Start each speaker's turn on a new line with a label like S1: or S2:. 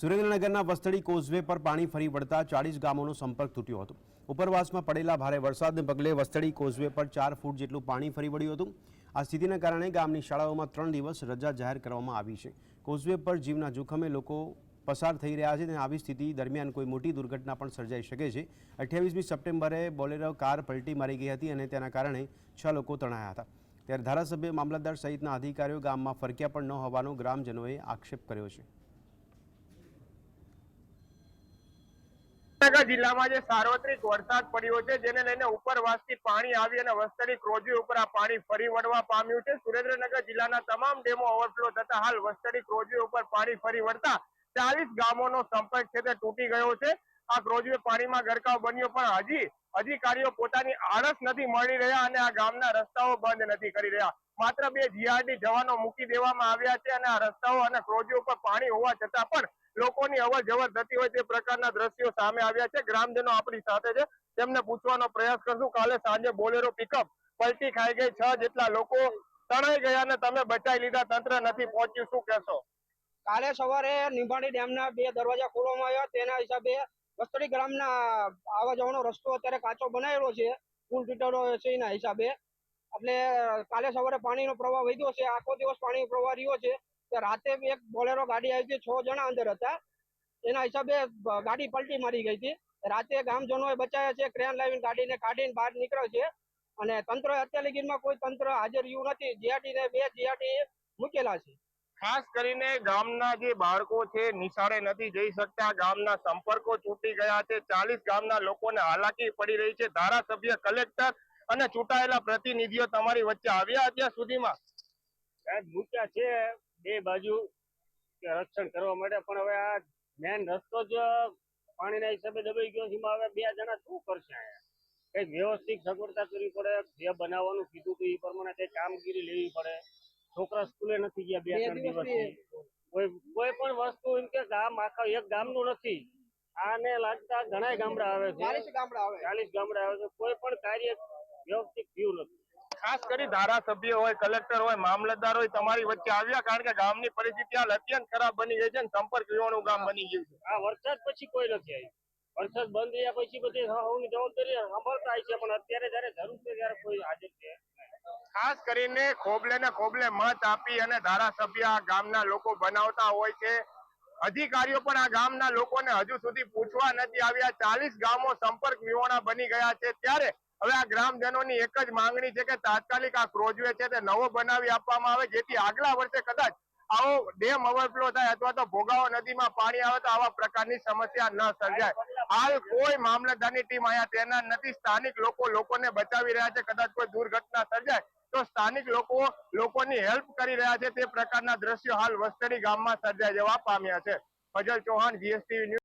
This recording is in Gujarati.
S1: સુરેન્દ્રનગરના વસ્તડી કોઝવે પર પાણી ફરી વળતા ચાળીસ ગામોનો સંપર્ક તૂટ્યો હતો. ઉપરવાસમાં પડેલા ભારે વરસાદને પગલે વસ્તડી કોઝવે પર ચાર ફૂટ જેટલું પાણી ફરી વળ્યું હતું. આ સ્થિતિને કારણે ગામની શાળાઓમાં ત્રણ દિવસ રજા જાહેર કરવામાં આવી છે. કોઝવે પર જીવના જોખમે લોકો પસાર થઈ રહ્યા છે અને આવી સ્થિતિ દરમિયાન કોઈ મોટી દુર્ઘટના પણ સર્જાઈ શકે છે. અઠ્યાવીસમી સપ્ટેમ્બરે બોલેરો કાર પલટી મારી ગઈ હતી અને તેના કારણે છ લોકો તણાયા હતા. ત્યારે ધારાસભ્ય, મામલતદાર સહિતના અધિકારીઓ ગામમાં ફરક્યા પણ ન હોવાનો ગ્રામજનોએ આક્ષેપ કર્યો છે.
S2: જામનગર જિલ્લામાં જે સાર્વત્રિક વરસાદ પડ્યો છે, જેને લઈને ઉપરવાસથી પાણી આવી અને વસ્તરી ક્રોજી ઉપર આ પાણી ફરી વળવા પામ્યું છે. સુરેન્દ્રનગર જિલ્લાના તમામ ડેમો ઓવરફ્લો થતા હાલ વસ્તરી ક્રોજી ઉપર પાણી ફરી વળતા ચાલીસ ગામોનો સંપર્ક છે તે તૂટી ગયો છે. આ ક્રોજવે પાણીમાં ગરકાવ બન્યો પણ હજી અધિકારીઓ પોતાની આળસ નથી મળી રહ્યા અને આ ગામના રસ્તાઓ બંધ નથી કરી રહ્યા. માત્ર બે જીઆરડી જવાનો મૂકી દેવામાં આવ્યા છે અને આ રસ્તાઓ અને ક્રોજી ઉપર પાણી હોવા છતાં પણ લોકોની અવર જવર થતી હોય તે પ્રકારના દ્રશ્યો સામે આવ્યા છે. ગ્રામજનો આપણી સાથે છે. તેમને પૂછવાનો પ્રયાસ કરશું. કાલે સાંજે બોલેરો પિકઅપ પલટી ખાઈ ગઈ. છ જેટલા લોકો તણાઈ ગયા ને તમે બચાવી લીધા. તંત્ર નથી પહોંચ્યું. શું કહેશો?
S3: કાલે સવારે નિંબાણી ડેમના બે દરવાજા ખોલવામાં આવ્યા. તેના હિસાબે વસ્તડી ગ્રામના આવવા જવાનો રસ્તો અત્યારે કાચો બનાવેલો છે. પુલ તૂટેલો છે એના હિસાબે. એટલે કાલે સવારે પાણીનો પ્રવાહ વધ્યો છે. આખો દિવસ પાણીનો પ્રવાહ રહ્યો છે. રાતે એક બોલેરો ગાડી આવી હતી છ જણા અંદર હતા. એના હિસાબે ગાડી પલટી મારી ગઈ હતી. રાતે ગામજનોએ બચાવ્યા છે ક્રેન લાવીને ગાડીને કાઢીને બહાર નીકળ્યો છે. અને તંત્ર અત્યાર લગીનમાં કોઈ તંત્ર હાજર રહ્યું નથી. જીઆરટી ને બે જીઆરટી મૂકેલા છે.
S2: ખાસ કરીને ગામના જે બાળકો છે નિશાળે નથી જઈ શકતા. ગામના સંપર્કો તૂટી ગયા છે. ચાલીસ ગામના લોકોને હાલાકી પડી રહી છે. ધારાસભ્ય કલેક્ટર અને ચૂંટાયેલા પ્રતિનિધિઓ તમારી વચ્ચે આવ્યા અત્યાર સુધીમાં?
S4: મૂક્યા છે. બે બાજુ રક્ષણ કરવા માટે પણ હવે આ મેન રસ્તો જ પાણીના હિસાબે દબાઈ ગયો છે. હવે બે જણા શું કરશે અહીંયા? કંઈક વ્યવસ્થિત સગવડતા કરવી પડે જે બનાવવાનું કીધું હતું એ પ્રમાણે કઈ કામગીરી લેવી પડે. છોકરા સ્કૂલે નથી ગયા બે ત્રણ
S3: દિવસથી.
S4: કોઈ કોઈ પણ વસ્તુ એમ કે ગામ આખા એક ગામનું નથી. આને લાગતા ઘણા ગામડા આવે છે.
S3: ચાલીસ ગામડા આવે.
S4: ચાલીસ ગામડા આવે છે. કોઈ પણ કાર્ય વ્યવસ્થિત થયું નથી.
S2: ખાસ કરી ધારાસભ્ય હોય કલેક્ટર હોય મામલતદાર હોય તમારી વચ્ચે આવ્યા કારણ કે ગામની પરિસ્થિતિ હાલ અત્યંત ખરાબ બની ગઈ છે ને સંપર્ક વિહોણું ગામ બની ગયું છે.
S4: આ વરસાદ પછી કોઈ નથી આવ્યું વરસાદ બંધ રહ્યા પછી બધી સૌની જવાબદારી સાંભળતા આવી છે પણ અત્યારે જયારે જરૂર છે ત્યારે કોઈ હાજર છે
S2: ખાસ કરીને ખોબલે ને ખોબલે મત આપી અને ધારાસભ્ય આ ગામના લોકો બનાવતા હોય છે. અધિકારીઓ પણ આ ગામના લોકોને હજુ સુધી પૂછવા નથી આવ્યા. ચાલીસ ગામો સંપર્ક વિહોણા બની ગયા છે. ત્યારે હવે આ ગ્રામજનોની એક જ માંગણી છે કે તાત્કાલિક આ ક્રોજવે છે તે નવો બનાવી આપવામાં આવે, જેથી આગલા વર્ષે કદાચ આવો ડેમ ઓવરફ્લો થાય અથવા તો ભોગાવો નદીમાં પાણી આવે તો આવા પ્રકારની સમસ્યા ન સર્જાય. હાલ કોઈ મામલતદારની ટીમ અહીંયા તૈનાત નથી. સ્થાનિક લોકો લોકોને બચાવી રહ્યા છે. કદાચ કોઈ દુર્ઘટના સર્જાય તો સ્થાનિક લોકો લોકોની હેલ્પ કરી રહ્યા છે. તે પ્રકારના દ્રશ્યો હાલ વસ્તરી ગામમાં સર્જાય જવા પામ્યા છે. ફજલ ચૌહાણ, જીએસટીવી